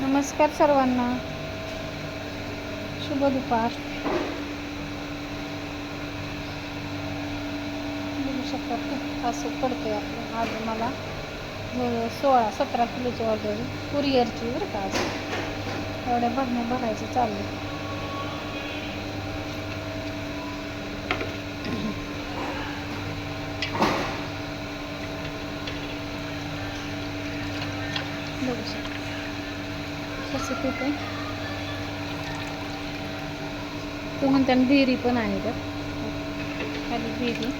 नमस्कार सर्वांना. शुभ दुपार. बघू शकता खूप असं पडतंय आपलं. आज मला सोळा सतरा किलोची ऑर्डर कुरिअरची बरं का एवढ्या भरण्या भरायचं चाललं बघू शकता कसं तूप आहे. तू म्हणता विहिरी पण आहे तर खाली विहिरी.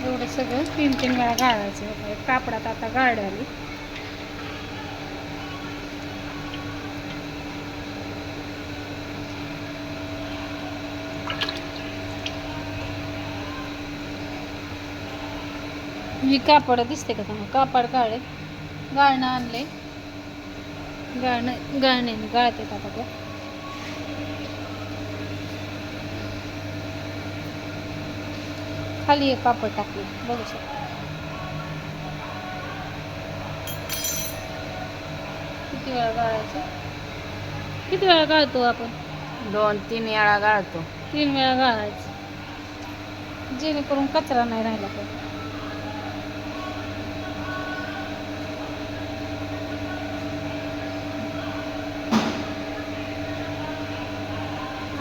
एवढं सगळं तीन तीन वेळा गाळायचं. कापडात आता गाळ आली. ही कापड दिसते का तुम्हाला? कापड गाळे गाळणं आणले गाळणं गाळण्याने गाळतात आता त्या खाली एक कापड टाकले बघू शकता. किती वेळा गाळायचं? किती वेळा गाळतो आपण? दोन तीन वेळा गाळतो. तीन वेळा गाळायचं. जेणेकरून कचरा नाही राहिला पाहिजे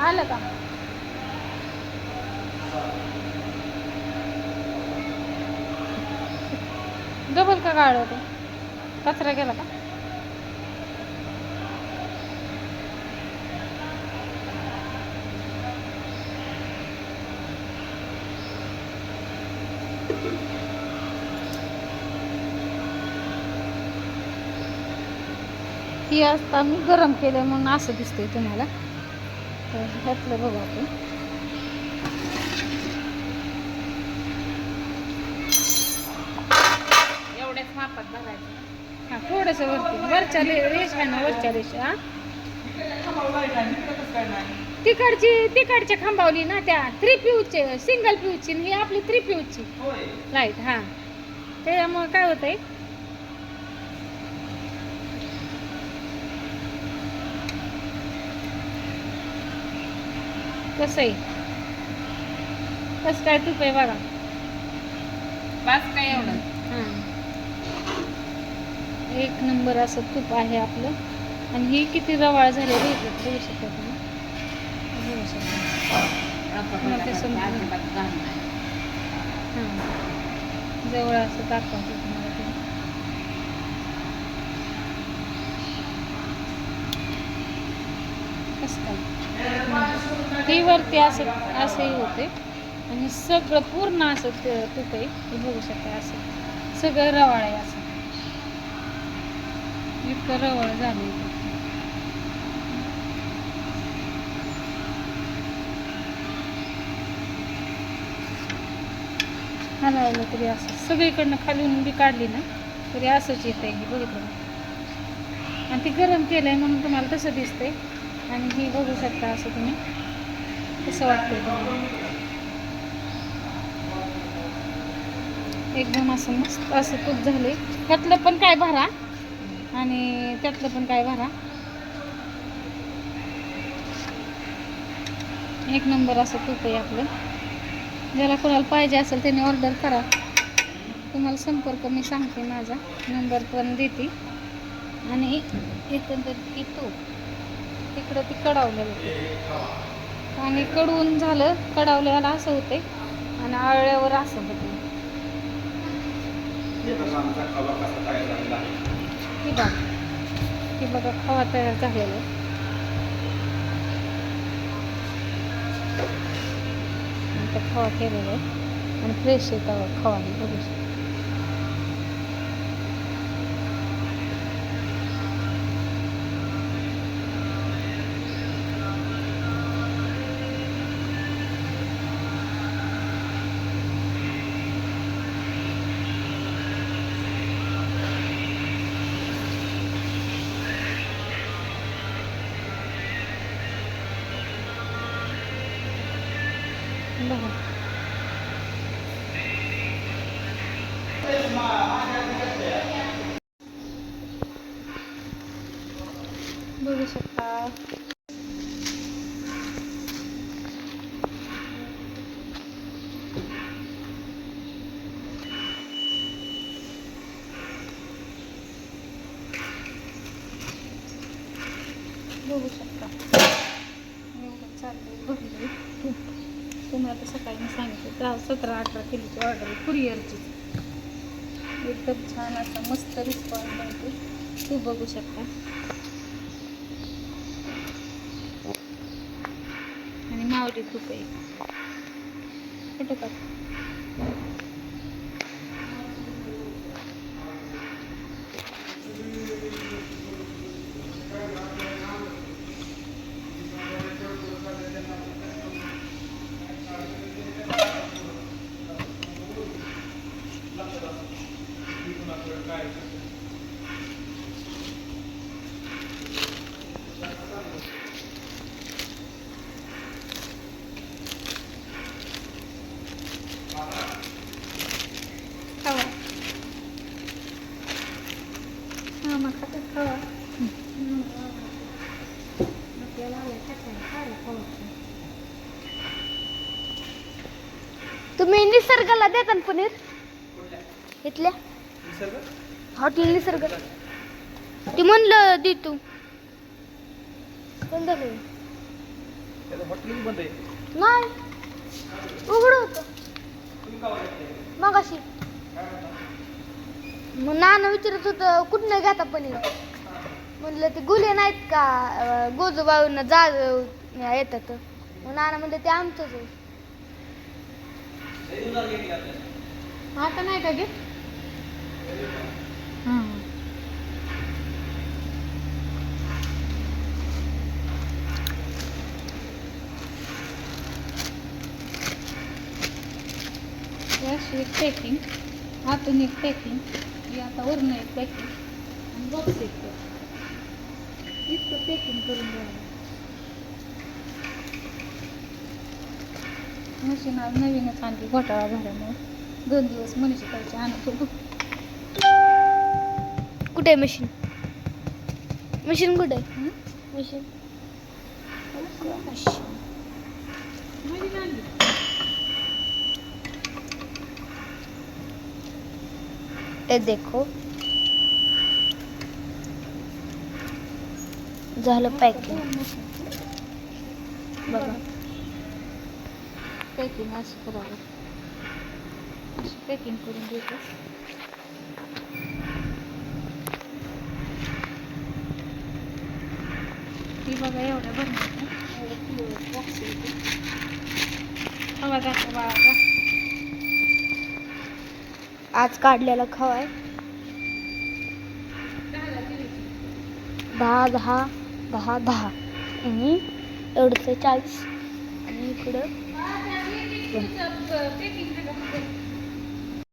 आलं का? डबल का गाळ ते कचरा गेला का? ही असता मी गरम केलं म्हणून असं दिसतंय तुम्हाला. तर ह्यातलं बघू आपण. एवढ्याच मापात भरायचं. हा थोडंसं वरती. वरच्या ले- रेष आहे ना वरच्या रेष हा? तिकडची तिकडच्या खांबावली ना त्या थ्री फ्यूजचे सिंगल फ्यूजची ही आपली थ्री फ्यूजची लाइट हा. त्याच्यामुळे काय होतंय? कसं आहे? कसं काय तूप आहे बघा. बस काय एवढं? हां. एक नंबर असं तूप आहे आपलं. आणि ही किती रवाळ झालेली आहे बघू शकता तुम्ही. बघू शकता. ते नाही. हां. जवळ असं दाखवते तुम्हाला ते. कसं काय? ती वरती असं असंही होते. आणि सगळं पूर्ण असं ते तूप आहे. हे बघू शकता असं. सगळं रवाळ आहे असं. इतकं रवाळ झालं आलं तरी असं. सगळीकडनं खालून बी काढली ना तरी असंच येत आहे बघितलं आणि ती गरम केलं आहे म्हणून तुम्हाला तसं दिसतंय. आणि हे बघू शकता असं तुम्ही. कसं वाटतं तुम्हाला? एकदम असं मस्त असं तूप झाले त्यातलं पण काय भरा? आणि त्यातलं पण काय भरा? एक नंबर असं तूप आहे आपलं. ज्याला कोणाला पाहिजे असेल त्याने ऑर्डर करा. तुम्हाला संपर्क मी सांगते माझा. नंबर पण देते. आणि एकंदरीत की तूप तिकडं ती कडावलेलं. आणि कडवून झालं कडावल्याला असं होते आणि आळल्यावर असं होते ही बघा ही बघा. खवा तयार झालेला खवा केलेला आहे. आणि फ्रेश आहे खवा बघू शकता. बघा बघू शकता बघू शकता एवढं चाललंय भरलंय तूप तुम्हाला तर सकाळी मी सांगितलं दहा सतरा अठरा किलोची ऑर्डर कुरिअरची. एकदम छान असा मस्त रिस्पॉन्स मिळते तू बघू शकता. आणि मावली तूप आहे कुठं का खावा हां मग खातात खावा आपल्याला आलं टाकायला खायला खावायचं तुम्ही निसर्गाला देता ना पनीर? इथल्या? हॉटेल निसर्ग. ते म्हणलं दे तू. झालं नाही. उघड होत. मग अशी मग नाना विचारत होतं कुठनं घेता पनीर? म्हणलं ते गुले नाहीत का? अं, गोजूबाईंना जा येतात. मग नाना म्हणलं ते आमचंच आहे. आता नाही का घेत अशी एक पॅकिंग हातून एक पॅकिंग ही आता वरून एक पॅकिंग आणि बॉक्स एक इतकं पॅकिंग करून द्यावं मशीन आज नवीनच आणली घोटाळा झाल्यामुळे. दोन दिवस मनीषी पाहिजे आणत होतो. कुठे मशीन? मशीन कुठे? मशीन. आणली. ये देखो. झालं पॅकिंग बघा. पॅकिंग अशी करावं अशी पॅकिंग करून देतो ती बघा एवढ्या भरणार एवढं किलो बॉक्स येते हवा दाखवा बाळा आज काढलेला खवा आहे दहा दहा दहा दहा आणि एवढंच चाळीस आणि इकडं पॅकिंग